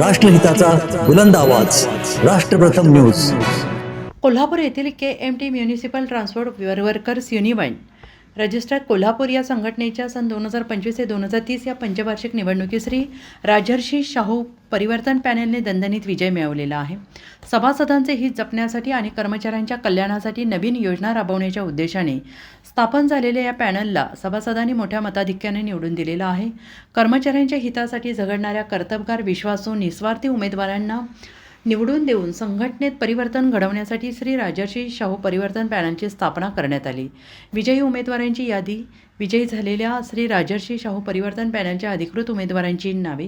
राष्ट्रहिताचा बुलंद आवाज. राष्ट्रप्रथम न्यूज. कोल्हापूर येथील K M T municipal transport workers union registered Kolhapur या संघटनेच्या सन दोन हजार पंचवीस ते दोन हजार तीस या पंचवार्षिक निवडणुकीत श्री राजर्षी शाहू परिवर्तन पॅनेलने दणदणीत विजय मिळवलेला आहे. सभासदांचे हित जपण्यासाठी आणि कर्मचाऱ्यांच्या कल्याणासाठी नवीन योजना राबवण्याच्या उद्देशाने स्थापन झालेल्या या पॅनलला सभासदांनी मोठ्या मताधिक्याने निवडून दिलेला आहे. कर्मचाऱ्यांच्या हितासाठी झगडणाऱ्या कर्तबगार विश्वासू निस्वार्थी उमेदवारांना निवडून देऊन संघटनेत परिवर्तन घडवण्यासाठी श्री राजर्षी शाहू परिवर्तन पॅनलची स्थापना करण्यात आली. विजयी उमेदवारांची यादी विजयी झालेल्या श्री राजर्षी शाहू परिवर्तन पॅनलच्या अधिकृत उमेदवारांची नावे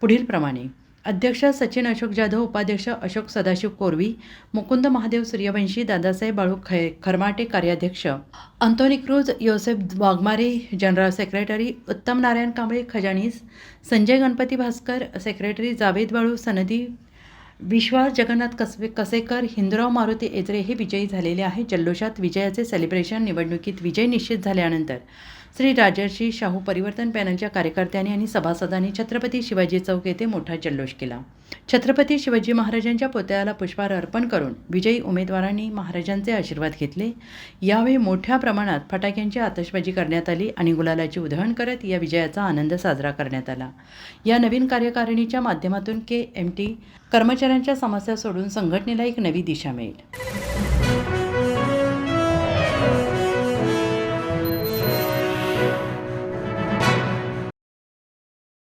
पुढीलप्रमाणे अध्यक्ष सचिन अशोक जाधव उपाध्यक्ष अशोक सदाशिव कोरवी मुकुंद महादेव सूर्यवंशी दादासाहेब बाळू खै खरमाटे कार्याध्यक्ष. Antony Cruz Yosef Waghmare general secretary Uttam Narayan Kamble खजानीस Sanjay Ganpati Bhaskar secretary Javed Balu Sanadi Vishwas Jagannath कसबे कसेकर हिंदुराव मारुती एजरे हे विजयी झालेले आहे. जल्लोषात विजयाचे सेलिब्रेशन निवडणुकीत विजय निश्चित झाल्यानंतर. श्री राजर्षी शाहू परिवर्तन पॅनलच्या कार्यकर्त्यांनी आणि सभासदांनी छत्रपती शिवाजी चौक येथे मोठा जल्लोष केला. छत्रपती शिवाजी महाराजांच्या पुतळ्याला पुष्पहार अर्पण करून विजयी उमेदवारांनी महाराजांचे आशीर्वाद घेतले. यावेळी मोठ्या प्रमाणात फटाक्यांची आतषबाजी करण्यात आली आणि गुलालाची उधळण करत या विजयाचा आनंद साजरा करण्यात आला. या नवीन कार्यकारिणीच्या माध्यमातून के एम टी कर्मचाऱ्यांच्या समस्या सोडून संघटनेला एक नवी दिशा मिळेल.